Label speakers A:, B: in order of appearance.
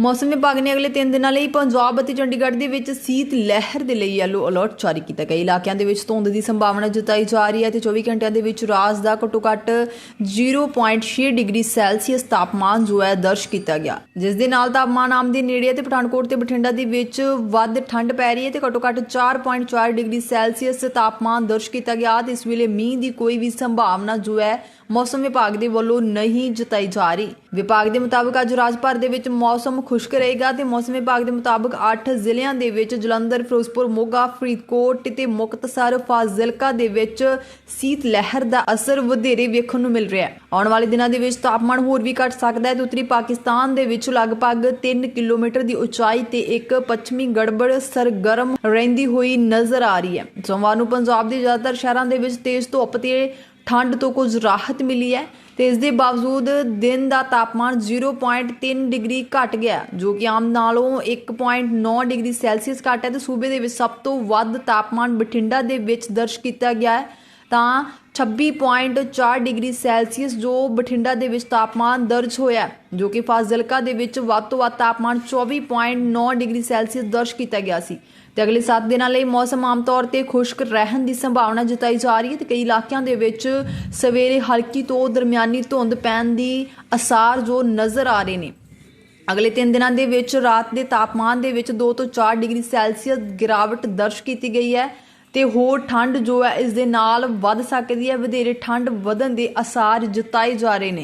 A: ਮੌਸਮ ਵਿਭਾਗ ਨੇ ਅਗਲੇ 3 ਦਿਨਾਂ ਲਈ ਪੰਜਾਬ ਅਤੇ ਚੰਡੀਗੜ੍ਹ ਦੇ ਵਿੱਚ ਸੀਤ ਲਹਿਰ ਦੇ ਲਈ ਯੈਲੋ ਅਲਰਟ ਜਾਰੀ ਕੀਤਾ। ਗਿਆ ਇਲਾਕਿਆਂ ਦੇ ਵਿੱਚ ਧੁੰਦ ਦੀ ਸੰਭਾਵਨਾ ਜਤਾਈ ਜਾ ਰਹੀ ਹੈ ਤੇ 24 ਘੰਟਿਆਂ ਦੇ ਵਿੱਚ ਰਾਜ ਦਾ ਘੱਟੋ ਘੱਟ 0.6 ਡਿਗਰੀ ਸੈਲਸੀਅਸ ਤਾਪਮਾਨ ਜੋ ਹੈ ਦਰਜ ਕੀਤਾ ਗਿਆ। ਜਿਸ ਦੇ ਨਾਲ ਤਾਪਮਾਨ ਆਮ ਦੇ ਨੇੜੇ ਤੇ ਪਠਾਨਕੋਟ ਤੇ ਬਠਿੰਡਾ ਦੇ ਵਿੱਚ ਵੱਧ ਠੰਡ ਪੈ ਰਹੀ ਹੈ ਤੇ ਘੱਟੋ ਘੱਟ 4.4 ਡਿਗਰੀ ਸੈਲਸੀਅਸ ਤਾਪਮਾਨ ਦਰਜ ਕੀਤਾ ਗਿਆ ਤੇ ਇਸ ਵੇਲੇ ਮੀਂਹ ਦੀ ਕੋਈ ਵੀ ਸੰਭਾਵਨਾ ਜੋ ਹੈ ਮੌਸਮ ਵਿਭਾਗ ਦੇ ਵੱਲੋਂ ਨਹੀਂ ਜਤਾਈ ਜਾ ਰਹੀ। ਵਿਭਾਗ ਦੇ ਮੁਤਾਬਕ ਅੱਜ ਰਾਜ ਭਰ ਦੇ ਵਿੱਚ ਮੌਸਮ ਖੁਸ਼ਕ ਰਹੇਗਾ ਤੇ ਮੌਸਮ ਵਿਭਾਗ ਦੇ ਮੁਤਾਬਕ 8 ਜ਼ਿਲ੍ਹਿਆਂ ਦੇ ਵਿੱਚ ਜਲੰਧਰ, ਫਿਰੋਜ਼ਪੁਰ, ਮੋਗਾ, ਫਰੀਦਕੋਟ ਤੇ ਮੁਕਤਸਰ, ਫਾਜ਼ਿਲਕਾ ਦੇ ਵਿੱਚ ਸੀਤ ਲਹਿਰ ਦਾ ਅਸਰ ਵਧੇਰੇ ਵੇਖਣ ਨੂੰ ਮਿਲ ਰਿਹਾ ਹੈ। ਆਉਣ ਵਾਲੇ ਦਿਨਾਂ ਦੇ ਵਿੱਚ ਤਾਪਮਾਨ ਹੋਰ ਵੀ ਘਟ ਸਕਦਾ ਹੈ। ਤੇ ਉੱਤਰੀ ਪਾਕਿਸਤਾਨ ਦੇ ਵਿੱਚ ਲਗਭਗ 3 ਕਿਲੋਮੀਟਰ ਦੀ ਉਚਾਈ ਤੇ ਇੱਕ ਪੱਛਮੀ ਗੜਬੜ ਸਰਗਰਮ ਰਹਿੰਦੀ ਹੋਈ ਨਜ਼ਰ ਆ ਰਹੀ ਹੈ। ਸੋਮਵਾਰ ਨੂੰ ਪੰਜਾਬ ਦੇ ਜ਼ਿਆਦਾਤਰ ਸ਼ਹਿਰਾਂ ਦੇ ਵਿੱਚ ਤੇਜ਼ ਧੁੱਪ ਤੇ ਠੰਡ ਤੋਂ ਕੁਝ ਰਾਹਤ ਮਿਲੀ ਹੈ ਤੇ ਇਸ ਦੇ ਬਾਵਜੂਦ ਦਿਨ ਦਾ ਤਾਪਮਾਨ 0.3 ਡਿਗਰੀ ਘਟ ਗਿਆ, ਜੋ ਕਿ ਆਮ ਨਾਲੋਂ 1.9 ਡਿਗਰੀ ਸੈਲਸੀਅਸ ਘੱਟ ਹੈ ਤੇ ਸੂਬੇ ਦੇ ਵਿੱਚ ਸਭ ਤੋਂ ਵੱਧ ਤਾਪਮਾਨ ਬਠਿੰਡਾ ਦੇ ਵਿੱਚ ਦਰਜ ਕੀਤਾ ਗਿਆ ਹੈ। ਤਾਂ 26.4 ਡਿਗਰੀ ਸੈਲਸੀਅਸ ਜੋ ਬਠਿੰਡਾ ਦੇ ਵਿੱਚ ਤਾਪਮਾਨ ਦਰਜ ਹੋਇਆ ਜੋ ਕਿ ਫਾਜ਼ਿਲਕਾ ਦੇ ਵਿੱਚ ਵੱਧ ਤੋਂ ਵੱਧ ਤਾਪਮਾਨ 24.9 ਡਿਗਰੀ ਸੈਲਸੀਅਸ ਦਰਜ ਕੀਤਾ ਗਿਆ ਸੀ। ਤੇ ਅਗਲੇ 7 ਦਿਨਾਂ ਲਈ ਮੌਸਮ ਆਮ ਤੌਰ ਤੇ ਖੁਸ਼ਕ ਰਹਿਣ ਦੀ ਸੰਭਾਵਨਾ ਜਤਾਈ ਜਾ ਰਹੀ ਹੈ ਤੇ ਕਈ ਇਲਾਕਿਆਂ ਦੇ ਵਿੱਚ ਸਵੇਰੇ ਹਲਕੀ ਤੋਂ ਦਰਮਿਆਨੀ ਧੁੰਦ ਪੈਣ ਦੀ ਅਸਾਰ ਜੋ ਨਜ਼ਰ ਆ ਰਹੇ ਨੇ। ਅਗਲੇ 3 ਦਿਨਾਂ ਦੇ ਵਿੱਚ ਰਾਤ ਦੇ ਤਾਪਮਾਨ ਦੇ ਵਿੱਚ 2 ਤੋਂ 4 ਡਿਗਰੀ ਸੈਲਸੀਅਸ ਗਿਰਾਵਟ ਦਰਜ ਕੀਤੀ ਗਈ ਹੈ। ਤੇ ਹੋਰ ਠੰਡ ਜੋ ਹੈ ਇਸ ਦੇ ਨਾਲ ਵੱਧ ਸਕਦੀ ਹੈ। ਵਧੇਰੇ ਠੰਡ ਵਧਣ ਦੇ ਅਸਾਰ ਜਤਾਏ ਜਾ ਰਹੇ ਨੇ।